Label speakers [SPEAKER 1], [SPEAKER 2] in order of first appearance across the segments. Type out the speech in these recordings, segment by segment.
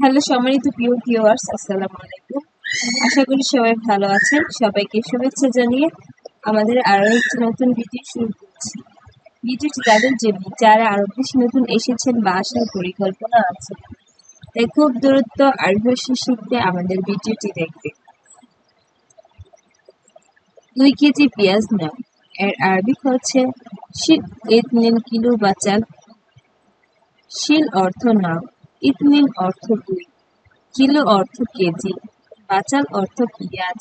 [SPEAKER 1] Hello সম্মানিত প্রিয় viewers আসসালামু আলাইকুম। আশা করি সবাই ভালো আছেন। সবাইকে শুভেচ্ছা জানিয়ে আমাদের আরও একটি নতুন ভিডিও শুরু করছি। ভিডিওটি তাদের জন্য, যারা আরও বেশি নতুন এসেছেন বা আসার পরিকল্পনা আছে তাই খুব দূরত্ব আর ভাষা শিখতে আমাদের ভিডিওটি দেখবে। দুই কেজি পেঁয়াজ নাও। এর আরবি হচ্ছে শিল ইতনিন কিলো বাচাল শিল অর্থ নাও। ইতনিন অর্থ দুই কিলো অর্থ কেজি, বাচাল অর্থ পেঁয়াজ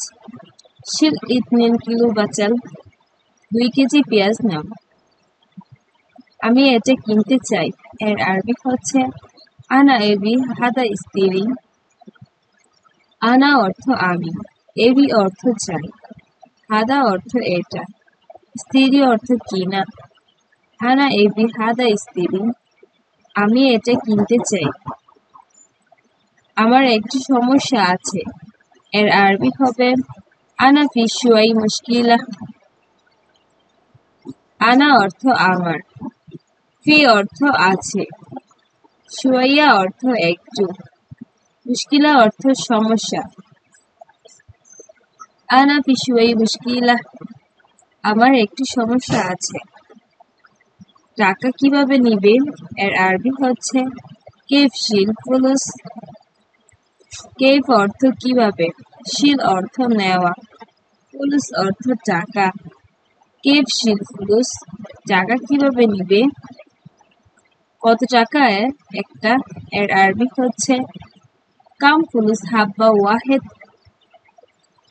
[SPEAKER 1] শিল ইতনিন কিলো বাচাল, দুই কেজি পেঁয়াজ নাও। আমি এটা কিনতে চাই, এর আরবি হচ্ছে, আনা এবি হাদা স্ত্রী আনা অর্থ আমি, এবি অর্থ চাই, হাদা অর্থ এটা স্ত্রী অর্থ কিনা আনা এবি হাদা স্ত্রী আমি এটা কিনতে চাই। আমার একটি সমস্যা আছে। এর আরবি হবে, আনা ফি শুয়াই মুশকিলা। আনা অর্থ আমার। ফি অর্থ আছে। শুয়াইয়া অর্থ একটু। মুশকিলা অর্থ সমস্যা। আনা ফি শুয়াই মুশকিলা। আমার একটি সমস্যা আছে। টাকা কীভাবে নিবে? এর আরবি হচ্ছে কেফ শিল ফুলুস কেফ অর্থ কীভাবে? শিল অর্থ নেওয়া। ফুলুস অর্থ টাকা। কেফ শিল ফুলুস টাকা কীভাবে নিবে? কত টাকা একটা। এর আরবি হচ্ছে কাম ফুলুস হাব্বা ওয়াহেদ।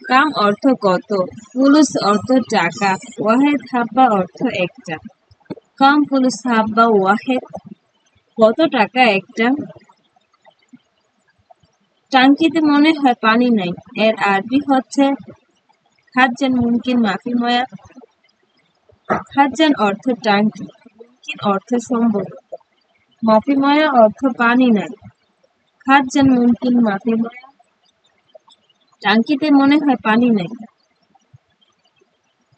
[SPEAKER 1] কাম অর্থ কত? ফুলুস অর্থ টাকা। ওয়াহেদ হাব্বা অর্থ একটা। কাম ফুলুস হাব্বা ওয়াহেদ কত টাকা একটা? টাঙ্কিতে মনে হয় পানি নাই, এর আরবি হচ্ছে, খাজ্জান মুমকিন মাফি ময়া। খাজ্জান অর্থ টাঙ্কি, মুমকিন অর্থ সম্ভব মাফি ময়া অর্থ পানি নাই, খাজ্জান মুমকিন মাফি ময়া। টাঙ্কিতে মনে হয় পানি নাই।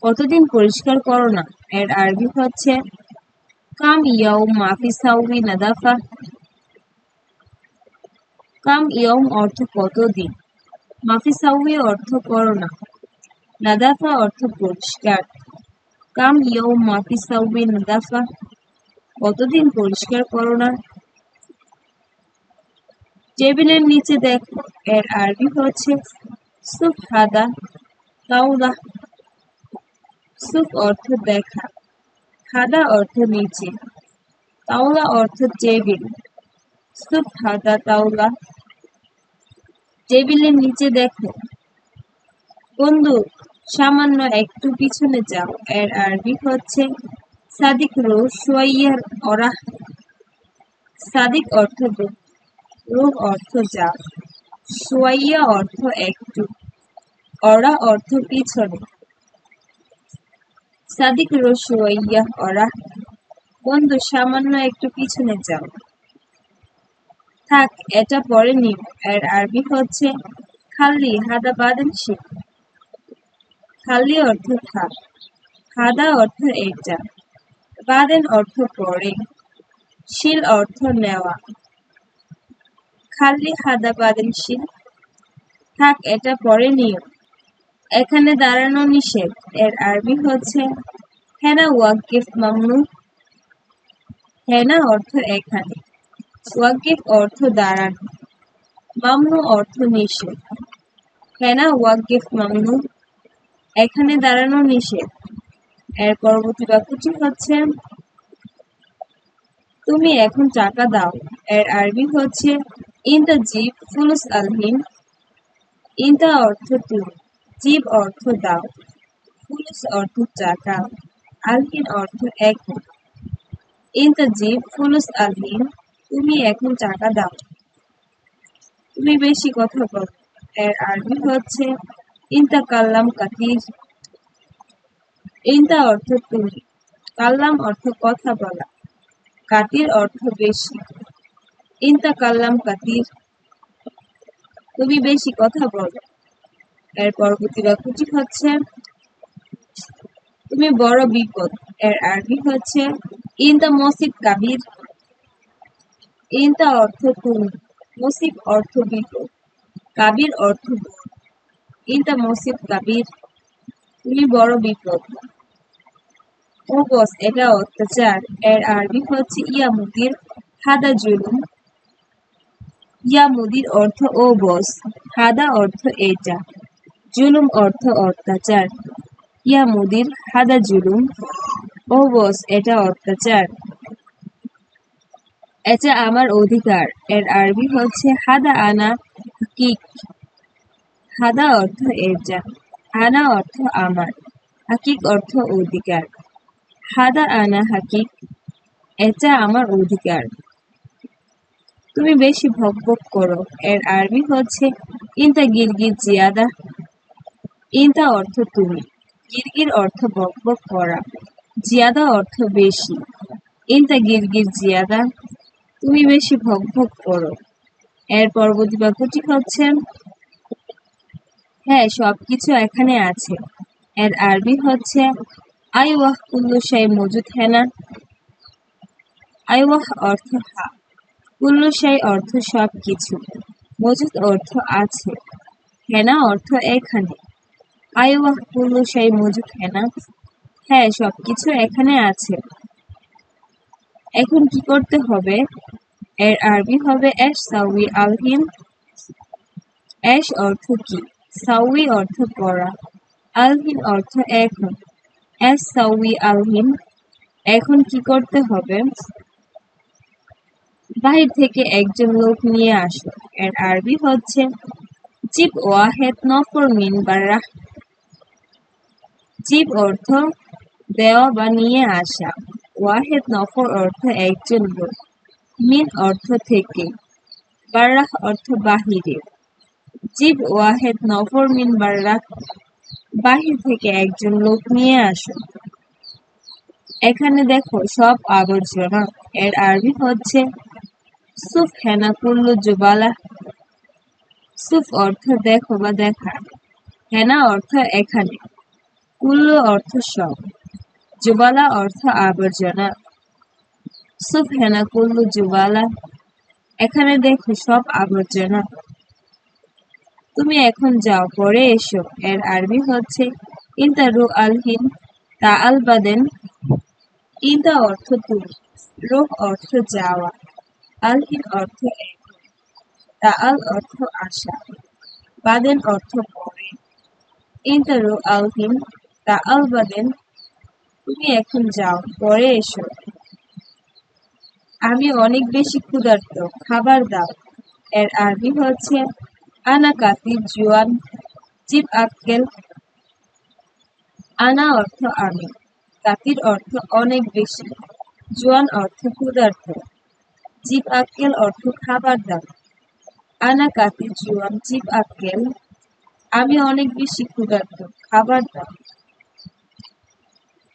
[SPEAKER 1] কতদিন পরিষ্কার করো না, এর আরবি হচ্ছে কাম ইয়াও মাফি সাউবি নাদাফা কাম ইয়ম অর্থ কতদিন মাফি সাউই অর্থ করোনা নাদাফা অর্থ পরিষ্কার কাম ইয়ম মাফি সাউই নাদাফা কতদিন পরিষ্কার করোনা টেবিলের নিচে দেখো এর আরবি হচ্ছে সুফ হাদা তাওলা সুফ অর্থ দেখা হাদা অর্থ নিচে, তাওলা অর্থ টেবিল। সুফ হাদা তাওলা। টেবিলের নিচে দেখো। বন্ধু সামান্য একটু পিছনে যাও। এর আরবি হচ্ছে সাদিক রো সোয়াইয়ার অরাহ। সাদিক অর্থ রুহ অর্থ যাও। সোয়াইয়া অর্থ একটু অরা অর্থ পিছনে। সাদিক রো সোয়াইয়া অরা বন্ধু, সামান্য একটু পিছনে যাও। থাক, এটা পরে নিব। এর আরবি হচ্ছে, খালি হাদা বাদেন শিখ খালি অর্থ থাক। হাদা অর্থ এটা। বাদেন অর্থ পরে। শিল অর্থ নেওয়া। খালি হাদা বাদেন শিল। থাক, এটা পরে নিও। এখানে দাঁড়ানো নিষেধ। এর আরবি হচ্ছে, হেনা ওয়াকিফ মামনু হেনা অর্থ এখানে। ওয়াকিফ অর্থ দাঁড়ানো। মামনু অর্থ নিষেধ। হেনা ওয়াকিফ মামনু এখানে দাঁড়ানো নিষেধ। এর পরবর্তী বাক্যটি হচ্ছে, তুমি এখন টাকা দাও। এর আরবি হচ্ছে, ইনতা জিব ফুলুস আলহিন ইনতা অর্থ তুমি। জীব অর্থ দাও, ফুলুস অর্থ টাকা আলহিন অর্থ এখন ইনতা জীব, ফুলুস আলহিন, তুমি এখন টাকা দাও। তুমি বেশি কথা বলো, এর আরবি হচ্ছে, ইনতা কাল্লাম কাতির। ইনতা অর্থ তুমি, কাল্লাম অর্থ কথা বলা, কাতির অর্থ বেশি। ইনতা কাল্লাম কাতির। তুমি বেশি কথা বলো এর পরবর্তী বাক্যটি হচ্ছে, তুমি বড় বিপদ। এর আরবি হচ্ছে, ইনতা মসিদ কাবির, ইনতা অর্থ তুমি মুসিব অর্থ বিপদ। কাবির অর্থ বড়। ইনতা মুসিব কাবির, তুমি বড় বিপদ। ও বস, এটা অত্যাচার। এর আরবি হচ্ছে, ইয়া মুদির, হাদা জুলুম। ইয়া মুদির অর্থ ও বস। হাদা অর্থ এটা। জুলুম অর্থ অত্যাচার। ইয়া মুদির, হাদা জুলুম। ও বস, এটা অত্যাচার। এটা আমার অধিকার। এর আরবি হচ্ছে, হাদা আনা হাকিক। হাদা অর্থ এটা আনা অর্থ আমার। হাকিক অর্থ অধিকার। হাদা আনা হাকিক, এটা আমার অধিকার। তুমি বেশি ভকভক করো। এর আরবি হচ্ছে, ইনতা গিরগির জিয়াদা। ইনতা অর্থ তুমি, গিরগির অর্থ বকবক করা, জিয়াদা অর্থ বেশি ইনতা গিরগির জিয়াদা, তুমি বেশি ভক ভকভক করো। এর পরবর্তী বাক্যটি হচ্ছে হ্যাঁ সবকিছু এখানে আছে। এর আরবি হচ্ছে আই ওয়াহ কুল্লু শাই মজুদ হেনা আই ওয়াহ অর্থ হা, কুল্লু শাই অর্থ সব কিছু মজুদ অর্থ আছে হেনা অর্থ এখানে। আইওয়াহ কুল্লু শাই মজুদ হেনা হ্যাঁ সবকিছু এখানে আছে। এখন কি করতে হবে? এর আরবি হবে এশ সাউই আলহিন এশ অর্থ কি? সাউই অর্থ করা আলহিন অর্থ এখন। এস সাউই আলহিন এখন কি করতে হবে? বাহির থেকে একজন লোক নিয়ে আসো। এর আরবি হচ্ছে, জিব ওয়াহেদ নফর মিন বারাহ। জিব অর্থ দেওয়া বা নিয়ে আসা। ওয়াহেদ নফর অর্থ একজন লোক। মিন অর্থ থেকে। বারাহ অর্থ বাহিরে। জিব ওয়াহেদ নফর মিন বারাহ বাহির থেকে একজন লোক নিয়ে আসো। এখানে দেখো সব আবর্জনা। এর আরবি হচ্ছে সুফ হেনা কুল্লু জুবালা। সুফ অর্থ দেখো বা দেখা। হেনা অর্থ এখানে। কুল্লু অর্থ সব, জুবালা অর্থ আবর্জনা। কুল্লু জুবালা, এখানে দেখো সব আবর্জনা। তুমি এখন যাও, পরে এসো। এর আরবি হচ্ছে, ইনতা রু আলহিন তা আল বাদেন। ইনতা অর্থ তুমি, রুহ অর্থ যাওয়া আলহিন অর্থ তা আল অর্থ আশা বাদেন অর্থ পরে। ইনতা রু আলহিন তা আল বাদেন তুমি এখন যাও, পরে এসো। আমি অনেক বেশি ক্ষুধার্ত, খাবার দাও। এর আরবি হচ্ছে, আনা কাতির জুয়ান জিপ আক্কেল। আনা অর্থ আমি কাতির অর্থ অনেক বেশি জোয়ান অর্থ ক্ষুধার্ত জিপ আক্কেল অর্থ খাবার দাও আনা কাতির জুয়ান জিপ আক্কেল আমি অনেক বেশি ক্ষুধার্ত, খাবার দাও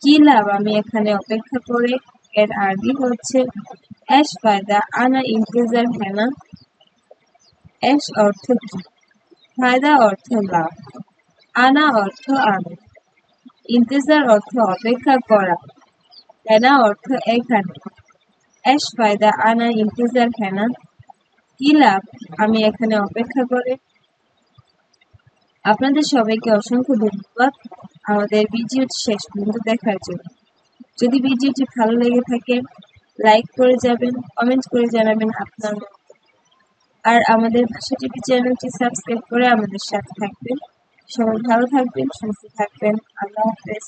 [SPEAKER 1] কি লাভ? আমি এখানে অপেক্ষা করে এর আরবি হচ্ছে এস ফায়দা আনা ইন্তেজার হেনা। এস অর্থ কি? ফায়দা অর্থ লাভ। আনা অর্থ আমি ইন্তেজার অর্থ অপেক্ষা করা। হেনা অর্থ এখানে। এস ফায়দা আনা ইন্তেজার হেনা। কি লাভ? আমি এখানে অপেক্ষা করে। আপনাদের সবাইকে অসংখ্য ধন্যবাদ। আমাদের ভিডিওটি শেষ পর্যন্ত দেখার জন্য। যদি ভিডিওটি ভালো লেগে থাকে লাইক করে যাবেন কমেন্ট করে জানাবেন আপনার আর আমাদের ভাষা টিভি চ্যানেলটি সাবস্ক্রাইব করে আমাদের সাথে থাকবেন। সবাই ভালো থাকবেন, সুস্থ থাকবেন। আল্লাহ হাফেজ।